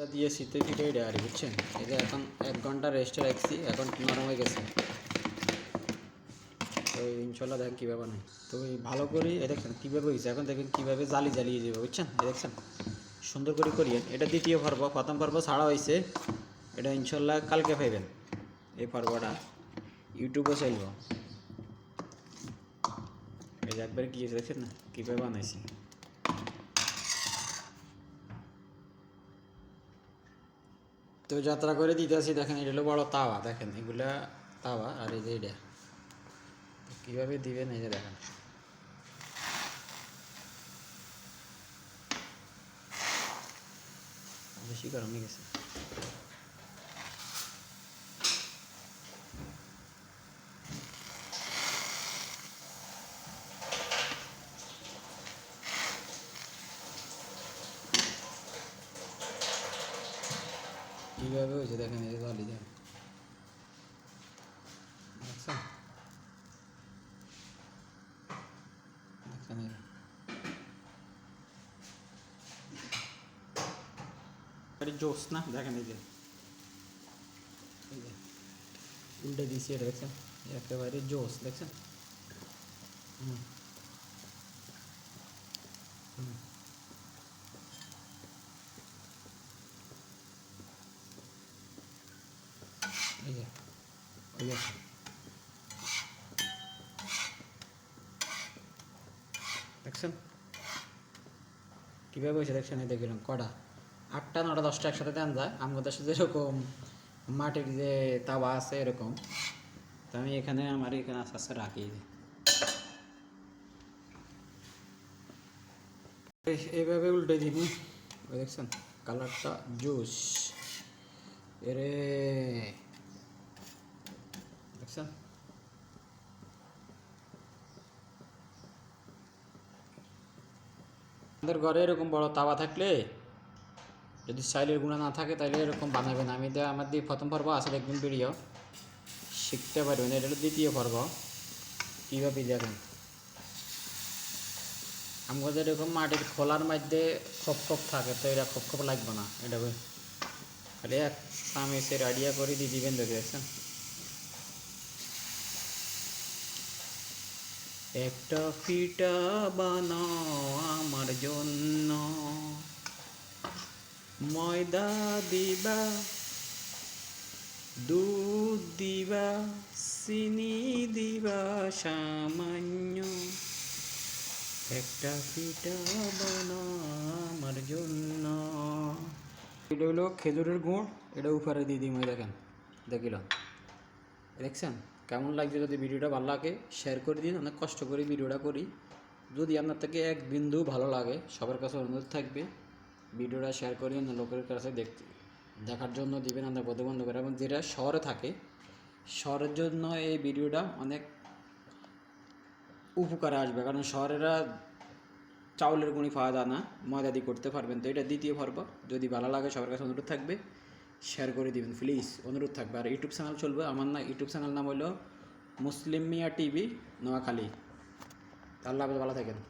এটা দিয়েছি তো ঠিক এটা আর বুঝছেন? যে এখন এক ঘণ্টা রেস্টে রাখছি, এখন নরম হয়ে গেছে? তো ইনশাল্লাহ দেখেন কীভাবে নেই তো ভালো করে এ দেখেন কীভাবে হয়েছে, এখন দেখেন কীভাবে জালি জ্বালিয়ে যাবে, বুঝছেন? এই দেখছেন সুন্দর করে করিয়েন এটা দ্বিতীয় পর্ব, প্রথম পর্ব ছাড়া হয়েছে। এটা ইনশাল্লাহ কালকে পাইবেন। এই পর্বটা ইউটিউবে চাইব। এই একবার কি হয়েছে দেখছেন না কীভাবে বানাইছি তো যাত্রা করে দিতে আসি দেখেন এটা হলো বড় তাওয়া, দেখেন এগুলা তাওয়া আর এই যে এটা। কীভাবে দিবেন এই যে দেখেন। বেশি গরম গেছে কীভাবে হয়েছে দেখেন এই যে জালি দেন দেখছেন দেখছেন জোস না? দেখেন এই যে। উল্টে দিয়েছি এটা দেখছেন? একেবারে জোস দেখছেন? হুম এই যে ওই যে দেখছেন? কীভাবে হয়েছে? দেখছেন, এই দেখলাম, কটা? আটটা, নটা, দশটা একসাথে দেন যায়। আমাদের দেশে যেরকম মাটির যে তাওয়া আছে, এরকম। তো আমি এখানে, আমার এখানে আস্তে আস্তে রাখি। এই, এইভাবে উল্টে দিবি ওই দেখছেন, কালারটা জুস। এরে দেখছেন আমাদের ঘরে এরকম বড় তাওয়া থাকলে, যদি স্টাইলের গুণা না থাকে তাহলে এরকম বানাবেন। আমি আমার দিয়ে প্রথম পর্ব আছে দেখবেন ভিডিও। শিখতে পারবেন, এটা দ্বিতীয় পর্ব। কীভাবে দেখেন? আমাদের এরকম মাটির খোলার মধ্যে খপ খপ থাকে, তো এটা খপ খপ লাগবে না, এটা খালি এক চামিচের আইডিয়া করে দিয়ে দিবেন দেখে, দেখছেন? একটা ফিটা বানাও আমার জন্য। ময়দা দিবা, দুধ দিবা, চিনি দিবা সামান্য। একটা পিঠা বানাও আমার জন্য। এটা হলো খেজুরের গুড়, এটা উপরে দিয়ে দিই দেখেন দেখিলাম দেখছেন? কেমন লাগছে যদি ভিডিওটা ভালো লাগে শেয়ার করে দিন, অনেক কষ্ট করে ভিডিওটা করি। যদি আপনার থেকে এক বিন্দু ভালো লাগে, সবার কাছে অনুরোধ থাকবে, ভিডিওটা শেয়ার করে লোকের কাছে দেখতে দেখার জন্য দিবেন আপনার বন্ধু বান্ধবের এবং যেটা শহরে থাকে, শহরের জন্য এই ভিডিওটা অনেক উপকারে আসবে। কারণ শহরেরা চাউলের গুণি যায় না, ময়দা দিয়ে করতে পারবেন। তো এটা দ্বিতীয় পর্ব। যদি ভালো লাগে, সবার কাছে অনুরোধ থাকবে। শেয়ার করে দিবেন প্লিজ অনুরোধ থাকবে। আর ইউটিউব চ্যানেল চলবে আমার না ইউটিউব চ্যানেল নাম হলো মুসলিম মিয়া টিভি নোয়াখালী। আল্লাহ হাফেজ, ভালো থাকেন।